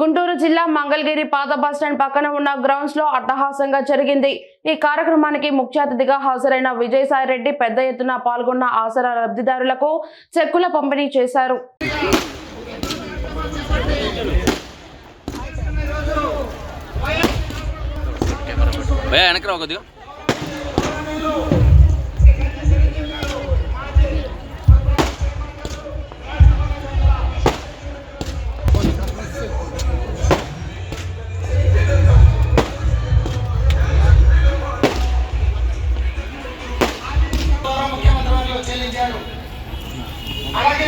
గుంటూరు జిల్లా మంగళగిరి పాత బస్టాండ్ పక్కన ఉన్న గ్రౌండ్స్లో అట్టహాసంగా జరిగింది. ఈ కార్యక్రమానికి ముఖ్య అతిథిగా హాజరైన విజయసాయిరెడ్డి పెద్ద ఎత్తున పాల్గొన్న ఆసరా లబ్ధిదారులకు చెక్కుల పంపిణీ చేశారు. భయ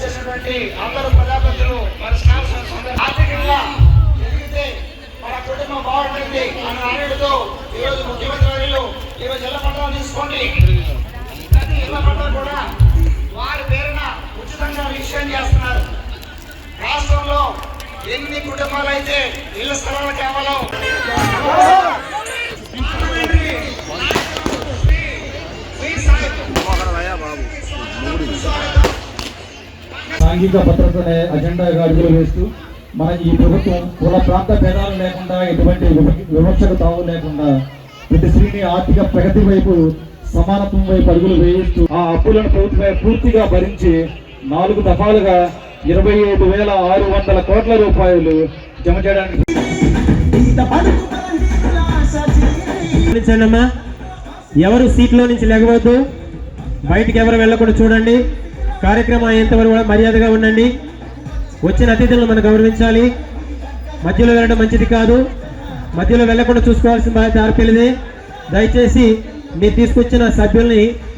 చేసినటువంటి అందరూ ప్రజాపతులు మరి ఆర్థికంగా ఎదిగితే మన కుటుంబం బాగుంటుంది మన నాయుడుతో ఈరోజు ముఖ్యమంత్రి వర్యులు ఈరోజు ఇళ్ళ పట్టాలు తీసుకోండి. ప్రతి ఇళ్ళ పట్టాలు కూడా వారి పేరున ఉచితంగా విషయం చేస్తున్నారు. రాష్ట్రంలో ఎన్ని కుటుంబాలు అయితే ఇళ్ళ స్థలాలు కేవలం సాంఘిక భద్రతనే అజెండాగా అడుగులు వేస్తూ మన ఈ ప్రభుత్వం కుల ప్రాంత భేదాలు లేకుండా ఎటువంటి విమర్శకు వివక్షకు తావు లేకుండా ప్రతి స్త్రీని ఆర్థిక ప్రగతి వైపు సమానత్వం వైపు అడుగులు వేయిస్తూ ఆ అప్పులను ప్రభుత్వమే పూర్తిగా భరించి నాలుగు దఫాలుగా ఇరవై ఐదు వేల ఆరు వందల కోట్ల రూపాయలు జమ చేయడానికి ఎవరు సీట్లో నుంచి లేకపోతే బయటికి ఎవరు వెళ్ళకుండా చూడండి. కార్యక్రమం అయ్యేంతవరకు కూడా మర్యాదగా ఉండండి. వచ్చిన అతిథులను మనం గౌరవించాలి. మధ్యలో వెళ్ళడం మంచిది కాదు. మధ్యలో వెళ్ళకుండా చూసుకోవాల్సిన బాధ్యత ఆర్పీలదే. దయచేసి మీరు తీసుకొచ్చిన సభ్యుల్ని